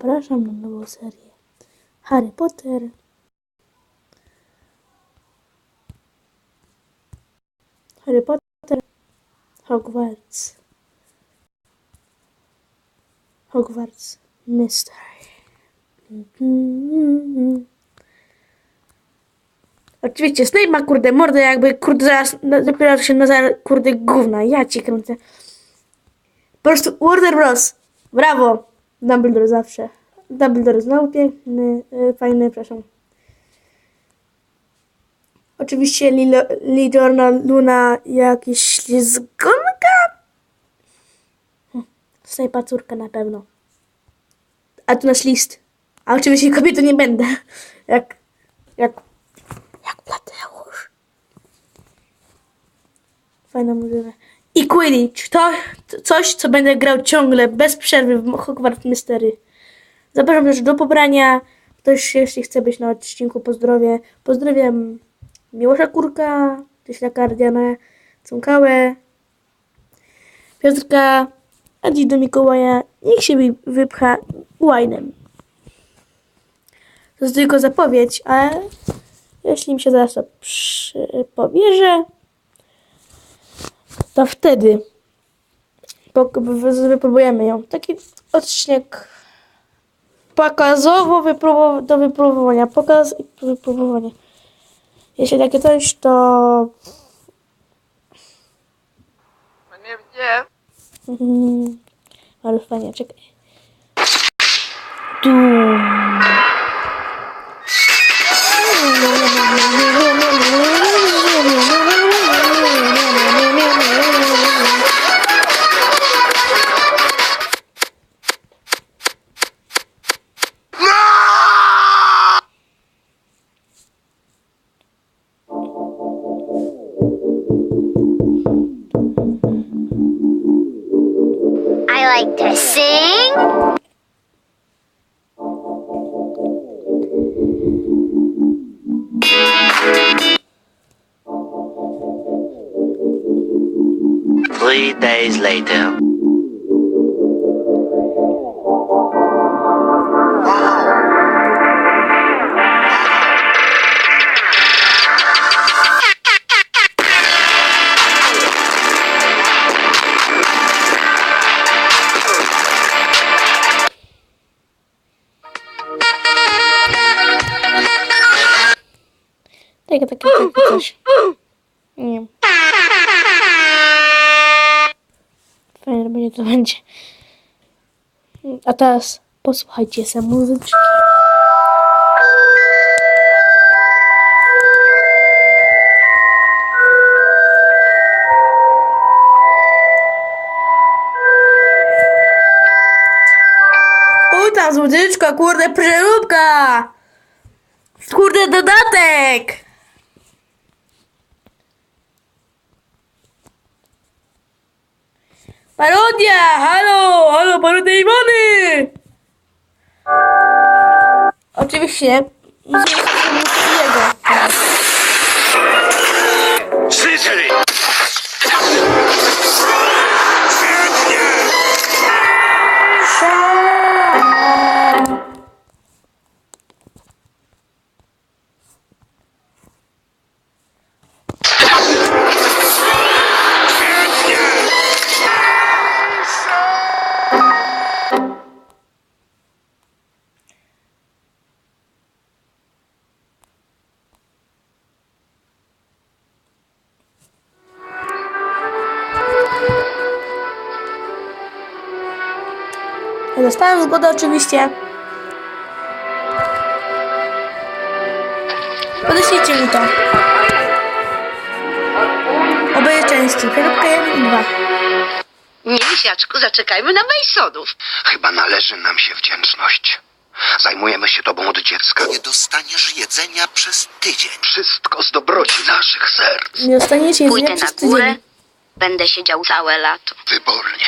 Zapraszam na nową serię. Harry Potter. Harry Potter. Hogwarts. Hogwarts Mystery. Oczywiście Snape ma kurde mordę jakby kurde zaraz na- dopiero się nazywa kurde gówna. Ja ci kręcę. Po prostu Warner Bros. Brawo! Dumbledore zawsze. Dumbledore znowu piękny, e, fajny, przepraszam. Oczywiście Lilo, Lidorna Luna jakiś ślizgonka. Hm, Snape'a córka na pewno. A tu nasz list. A oczywiście kobietą nie będę. Jak, jak, jak Mateusz. Fajna muzyka. I Quidditch. To to coś, co będę grał ciągle, bez przerwy w Hogwarts Mystery. Zapraszam też do pobrania. Ktoś, jeśli chce być na odcinku, pozdrowie. Pozdrawiam Miłosza Kurka, Cieśla Kardiana, Cąkałę, Piotrka, a dziś do Mikołaja. Niech się wy- wypcha łajnem. To jest tylko zapowiedź, a jeśli mi się zaraz to pobierze, to wtedy wypróbujemy ją. Taki odcinek pokazowo wypróbow- do wypróbowania. Pokaz i wypróbowanie. Jeśli takie coś, to Nie, nie. Mhm. Ale fajnie, czekaj. Tu. Takie, takie, takie coś. Nie wiem. Fajnie będzie to będzie. A teraz posłuchajcie sobie muzyczki. Uj, tam muzyczka, kurde, przeróbka! Kurde, dodatek! Parodia! Halo! Halo, parodia Iwony! Oczywiście. Jego. Slytherin! Zgodę oczywiście. Podeślijcie mi to. Obejrzę części. Kropka 1 i 2. Nie, Misiaczku, zaczekajmy na Masonów. Chyba należy nam się wdzięczność. Zajmujemy się tobą od dziecka. Nie dostaniesz jedzenia przez tydzień. Wszystko z dobroci naszych serc. Nie dostaniecie jedzenia Pójdę na przez tydzień. górę. Będę siedział całe lato. Wybornie.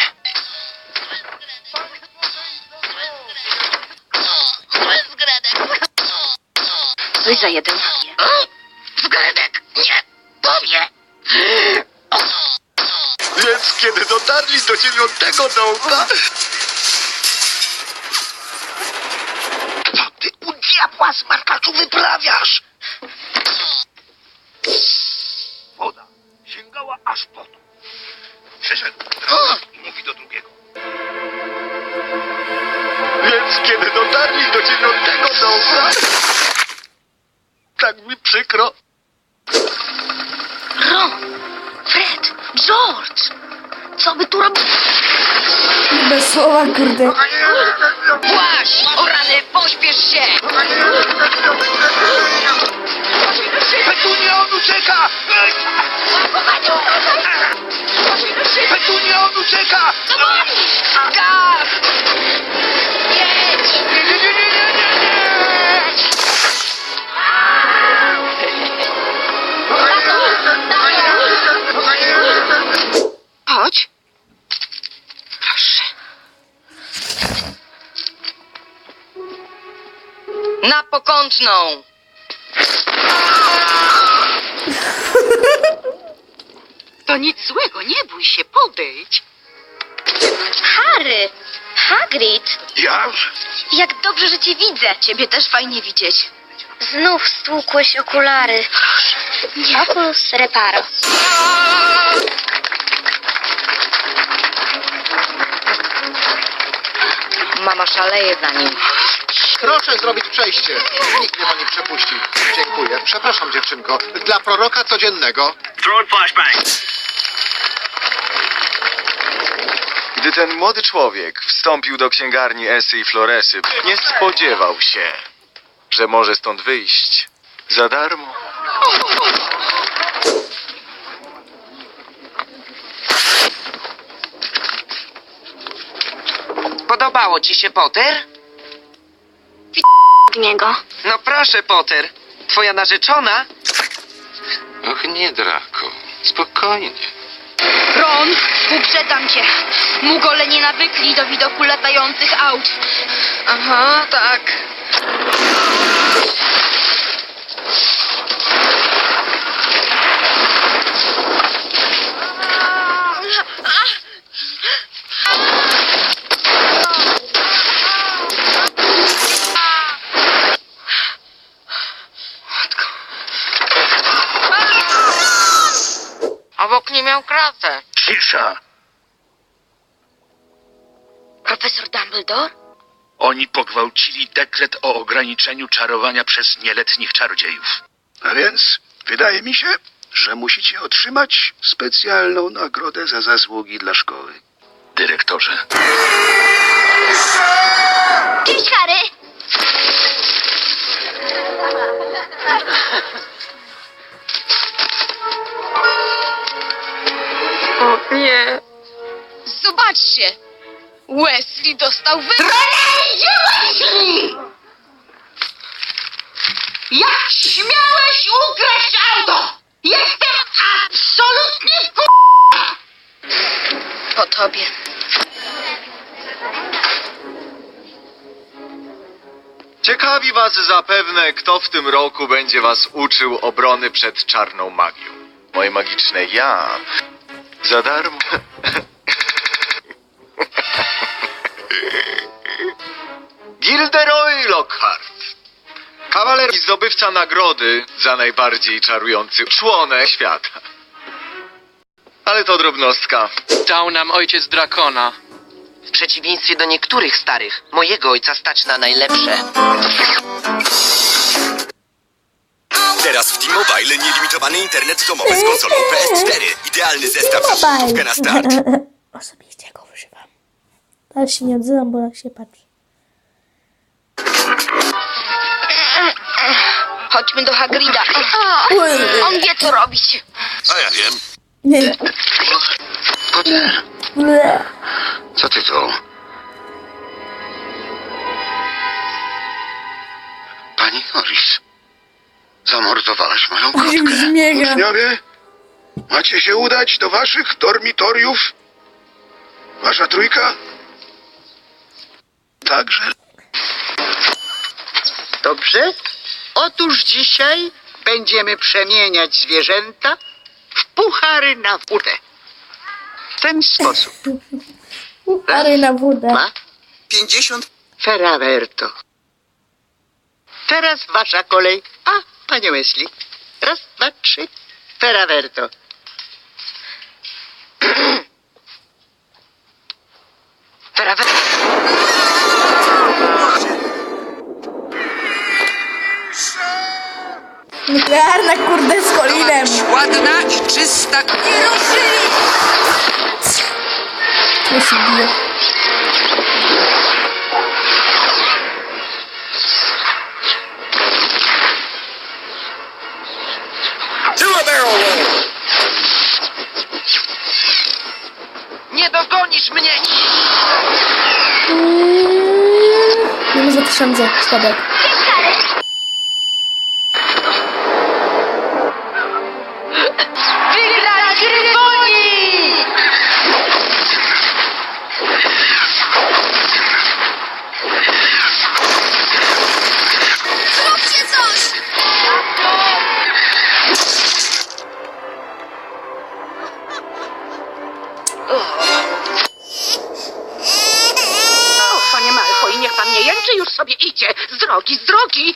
Coś za jeden. Wgredek, nie, powie. Więc kiedy dotarli do dziewiątego dołka... diabła smarkaczu wyprawiasz? Pokątną. To nic złego, nie bój się, podejdź. Harry! Hagrid! Ja? Jak dobrze, że cię widzę! Ciebie też fajnie widzieć. Znów stłukłeś okulary. Nie. Oculus reparo. Mama szaleje za nim. Proszę zrobić przejście. Nikt mnie pani przepuści. Dziękuję. Przepraszam, dziewczynko. Dla proroka codziennego. Gdy ten młody człowiek wstąpił do księgarni Esy i Floresy, nie spodziewał się, że może stąd wyjść za darmo. Podobało ci się, Potter? W niego. No proszę, Potter. Twoja narzeczona? Och nie, Draco. Spokojnie. Ron, uprzedzam cię. Mugole nie nawykli do widoku latających aut. Aha, tak. Cisza. Profesor Dumbledore? Oni pogwałcili dekret o ograniczeniu czarowania przez nieletnich czarodziejów. A więc wydaje mi się, że musicie otrzymać specjalną nagrodę za zasługi dla szkoły. Dyrektorze. Cześć, Wesley dostał wy... Jak śmiałeś ukraść auto? Jestem absolutnie w Po tobie. Ciekawi was zapewne, kto w tym roku będzie was uczył obrony przed czarną magią. Moje magiczne ja. Za darmo. Gilderoy Lockhart. Kawaler i zdobywca nagrody za najbardziej czarujący członek świata. Ale to drobnostka. Dał nam ojciec Drakona. W przeciwieństwie do niektórych starych, mojego ojca stać na najlepsze. Teraz w T-Mobile nielimitowany internet domowy z konsolą PS4. Idealny zestaw za złotówkę na start. Osobiście go używam. Ale się nie odzywam, bo jak się patrzy. Chodźmy do Hagrida. On wie, co robić. A ja wiem. Nie. Co ty tu? Pani Norris. Zamordowałaś moją kotkę. Zmiega. Uczniowie, macie się udać do waszych dormitoriów? Wasza trójka? Także Dobrze? Otóż dzisiaj będziemy przemieniać zwierzęta w puchary na wódę. W ten sposób. Pary na wódę. Dwa. 50 Feraverto. Teraz wasza kolej. A, panie Wesley. Raz, dwa, trzy. Feraverto. Ferawe... Nuklearna kurde z kolinem. Ładna i czysta. Nie ruszyli! Ja się roll! Nie dogonisz mnie! Minus 2000 spadek. Idzie. Z drogi,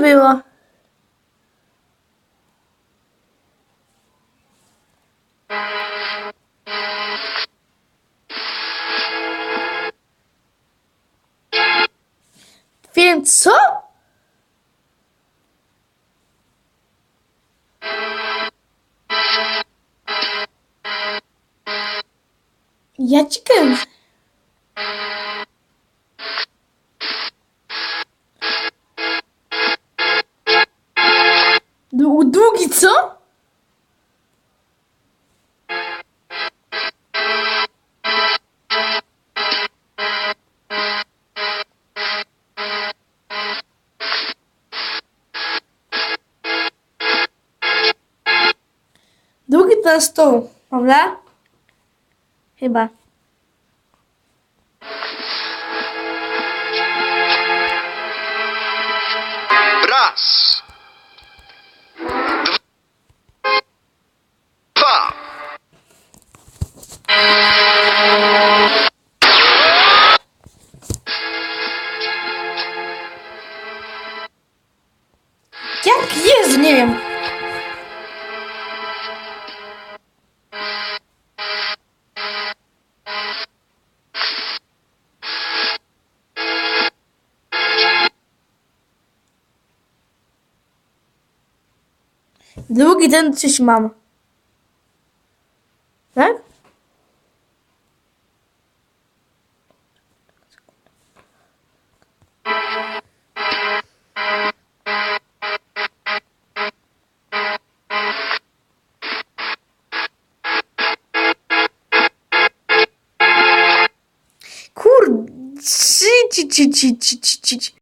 可以不 Długi ten stół, prawda? Długi ten coś mam. Tak? Kur... Ci, ci, ci, ci, ci, ci,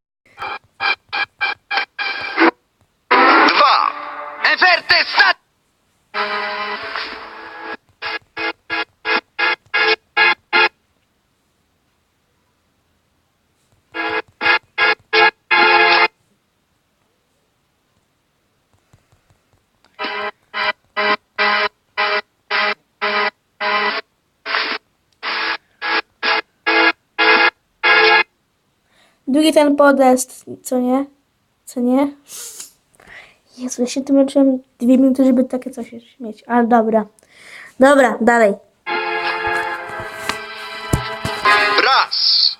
Drugi ten podest, co nie? Co nie? Jezu, ja się tłumaczyłem dwie minuty, żeby takie coś mieć. Ale dobra. Dobra, dalej. Raz.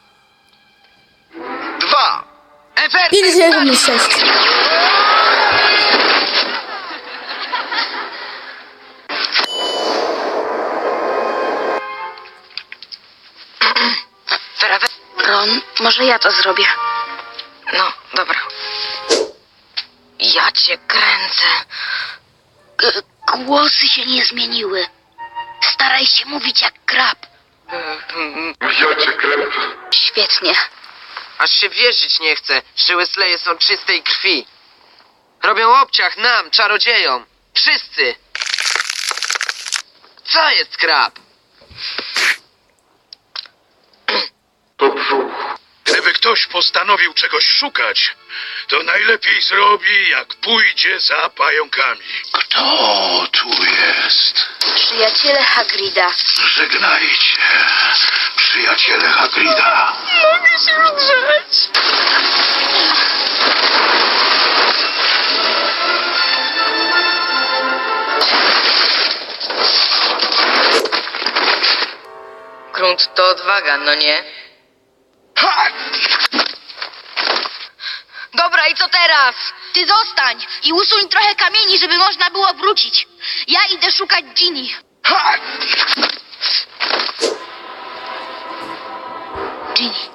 Dwa. Pięć, siedem, sześć. Ron, może ja to zrobię. No, dobra. Ja cię kręcę. G- głosy się nie zmieniły. Staraj się mówić jak krab. Ja cię kręcę. Świetnie. Aż się wierzyć nie chce, że Wesleye są czystej krwi. Robią obciach nam, czarodziejom. Wszyscy. Co jest krab? To brzuch. Gdyby ktoś postanowił czegoś szukać, to najlepiej zrobi, jak pójdzie za pająkami. Kto tu jest? Przyjaciele Hagrida. Żegnajcie, przyjaciele Hagrida. Mogę się wdrzeć. Grunt to odwaga, no nie? Dobra, i co teraz? Ty zostań i usuń trochę kamieni, żeby można było wrócić. Ja idę szukać Ginny. Ginny.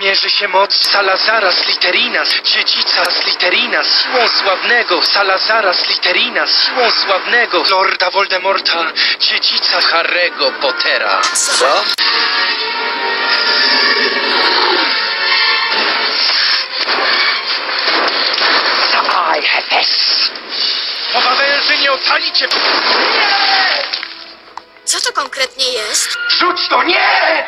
Niech zmierzy się moc Salazara Slytherina, dziedzica Slytherina, siłą sławnego Salazara Slytherina, siłą sławnego Lorda Voldemorta, dziedzica Harry'ego Pottera. Co? I have Mowa węży nie ocali cię! Co to konkretnie jest? Rzuć to, nie!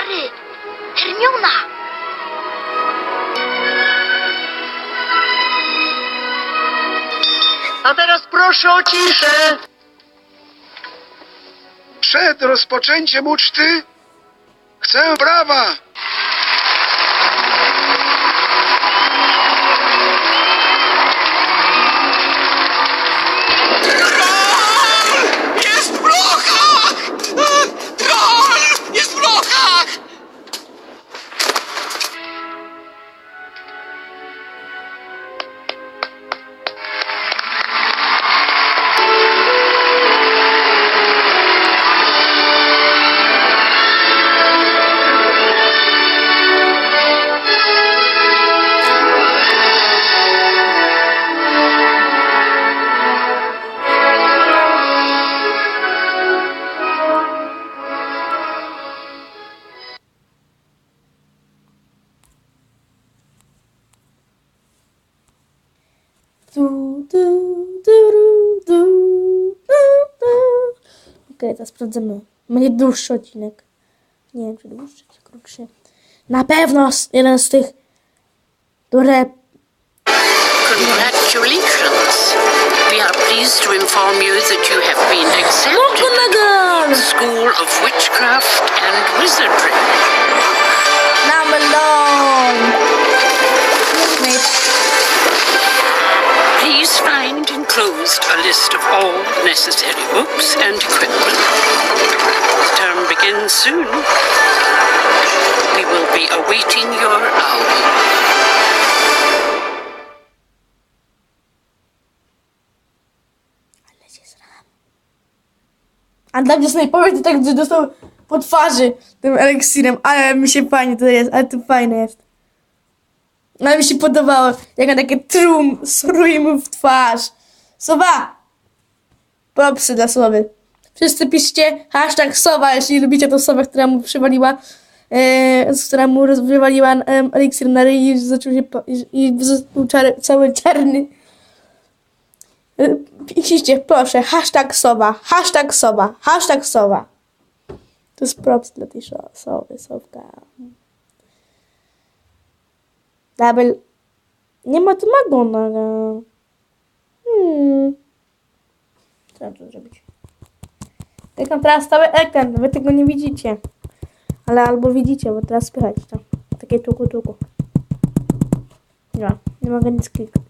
Harry! Hermiona! A teraz proszę o ciszę. Przed rozpoczęciem uczty chcę brawa. Okej, teraz sprawdzamy. Będzie dłuższy odcinek. Nie wiem, czy dłuższy, czy krótszy. Na pewno jeden z tych, które Congratulations. We are pleased to inform you that you have been accepted McGonagall! School of Witchcraft and Wizardry. Na melon! Please find enclosed a list of all necessary books and equipment. The term begins soon. We will be awaiting your owl. A dla mnie snajpować to tak, że dostał po twarzy tym eliksirem, ale mi się fajnie to jest, ale to. Ale mi się podobało, jak on takie trum suruje mu w twarz. Sowa! Propsy dla Sowy. Wszyscy piszcie hashtag Sowa, jeśli lubicie tą Sowę, która mu przywaliła, e, która mu rozwywaliła e, eliksir na ryj i zaczął się, po, i, i był czar, cały czarny. E, Piszcie, proszę, hashtag Sowa, hashtag Sowa, hashtag Sowa. To jest props dla tej Sowy, Sowka. Double. Nie ma tu McDonalda. Hmm. Co mam tu zrobić? Klikam teraz cały ekran, wy tego nie widzicie. Ale albo widzicie, bo teraz słychać to. Takie tuku tuku. Nie, nie mogę nic kliknąć.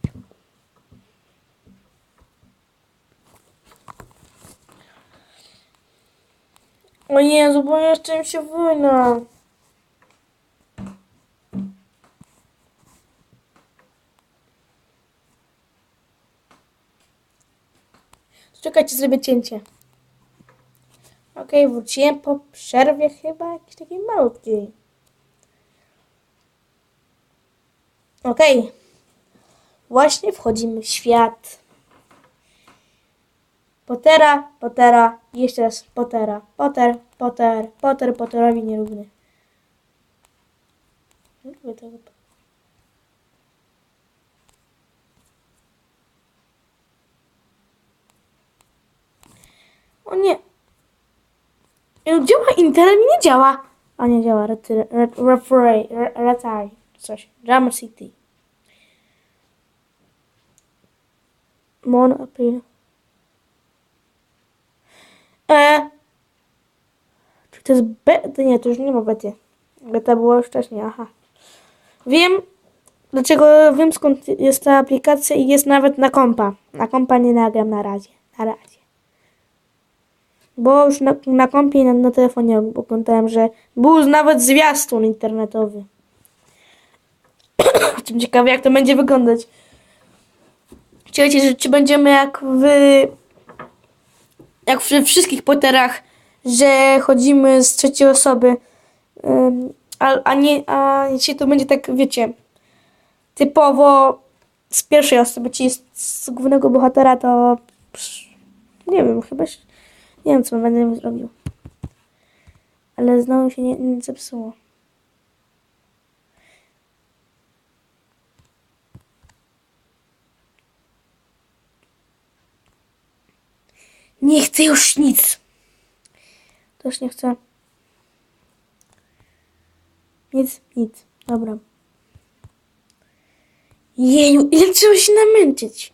O Jezu, bo jeszcze im się wojna. Czekajcie, zrobię cięcie. Okej, wróciłem po przerwie chyba jakiejś takiej malutkiej. Okej. Właśnie wchodzimy w świat. Potera, Potera, jeszcze raz Potera. Potter, Potter, Potter, Potterowi nierówny. Nie lubię tego. O nie. Ej, Działa internet nie działa. A nie działa. Referee. Retire. Coś. Drama City. Mon April. E. Czy to jest beta? Nie, to już nie ma bety. Beta była już wcześniej, aha. Wiem, dlaczego wiem skąd jest ta aplikacja i jest nawet na kompa. Na kompa nie nagram na razie. Na razie. Bo już na, na kompie i na, na telefonie oglądałem, że był nawet zwiastun internetowy. Jestem ciekawy, jak to będzie wyglądać. Chcieliście, że czy będziemy jak w jak we wszystkich Potterach, że chodzimy z trzeciej osoby, a, a nie, a dzisiaj to będzie tak, wiecie, typowo z pierwszej osoby, czyli z, z głównego bohatera, to nie wiem, chyba się, nie wiem, co będę zrobił. Ale znowu się nie, nie zepsuło. Nie chcę już nic. Też nie chcę. Nic, nic. Dobra. Jeju, ile trzeba się namęczyć?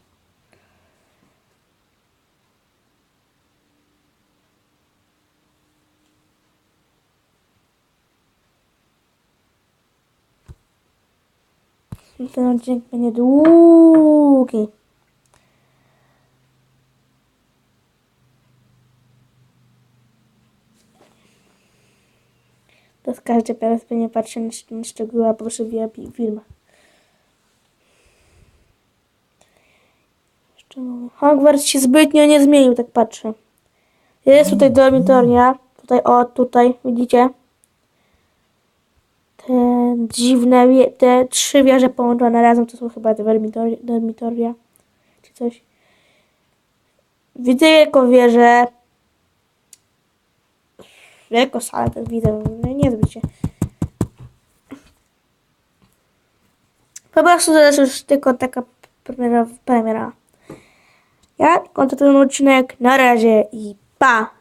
Ten odcinek będzie długi. To każdy teraz będzie patrzył na, sz- na szczegóły, a po prostu wija film. Hogwarts się zbytnio nie zmienił, tak patrzę. Jest tutaj dormitoria. Tutaj, o, tutaj, widzicie? Te dziwne, te trzy wieże połączone razem, to są chyba te dormitoria, dormitoria czy coś. Widzę jako wieżę. Jako salę też widzę, no nie zbyt się. Po prostu to jest już tylko taka premiera. premiera. Ja ten odcinek. Na razie i pa!